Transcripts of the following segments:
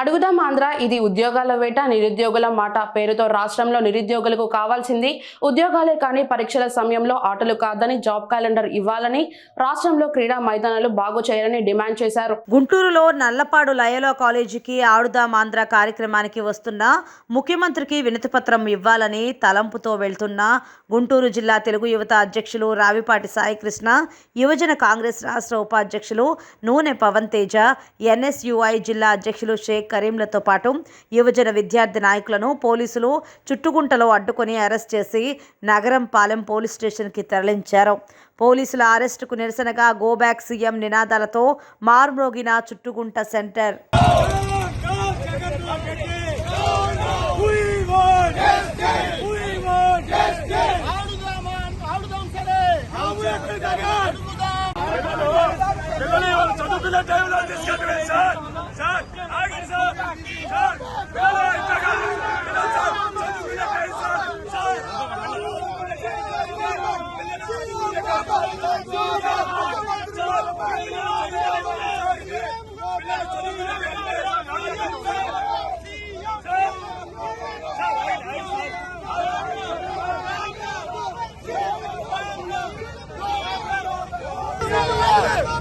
అడుగుదాం ఆంధ్ర ఇది ఉద్యోగాల వేట నిరుద్యోగుల మాట. పేరుతో రాష్ట్రంలో నిరుద్యోగులకు కావాల్సింది ఉద్యోగాలే కానీ పరీక్షల సమయంలో ఆటలు కాదని జాబ్ క్యాలెండర్ ఇవ్వాలని రాష్ట్రంలో క్రీడా మైదానాలు బాగు చేయాలని డిమాండ్ చేశారు. గుంటూరులో నల్లపాడు లయలో కాలేజీకి ఆడుదాం ఆంధ్ర కార్యక్రమానికి వస్తున్న ముఖ్యమంత్రికి వినతిపత్రం ఇవ్వాలని తలంపుతో వెళ్తున్న గుంటూరు జిల్లా తెలుగు యువత అధ్యక్షులు రావిపాటి సాయికృష్ణ యువజన కాంగ్రెస్ రాష్ట్ర ఉపాధ్యక్షులు నూనె పవన్ తేజ ఎన్ఎస్యుఐ జిల్లా అధ్యక్షులు షేక్ కరీంలతో పాటు యువజన విద్యార్థి నాయకులను పోలీసులు చుట్టుగుంటలో అడ్డుకొని అరెస్ట్ చేసి నగరం పాలెం పోలీస్ స్టేషన్కి తరలించారు. పోలీసుల అరెస్టుకు నిరసనగా గోబ్యాక్ సీఎం నినాదాలతో మార్మోగిన చుట్టుగుంట సెంటర్. చదువుకునే టైంలో తీసుకెళ్ళి సార్.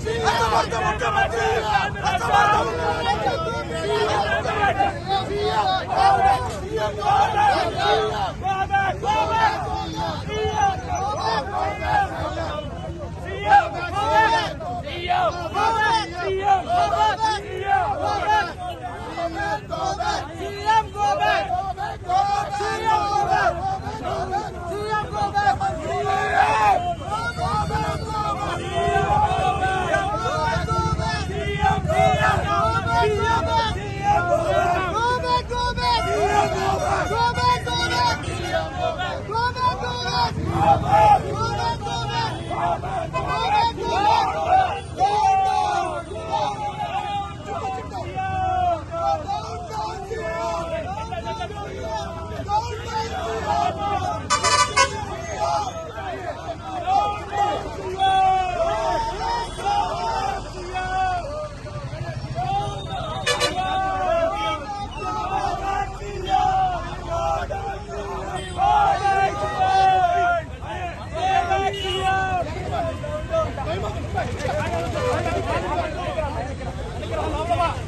أنت مرتبط అనుగ్రహం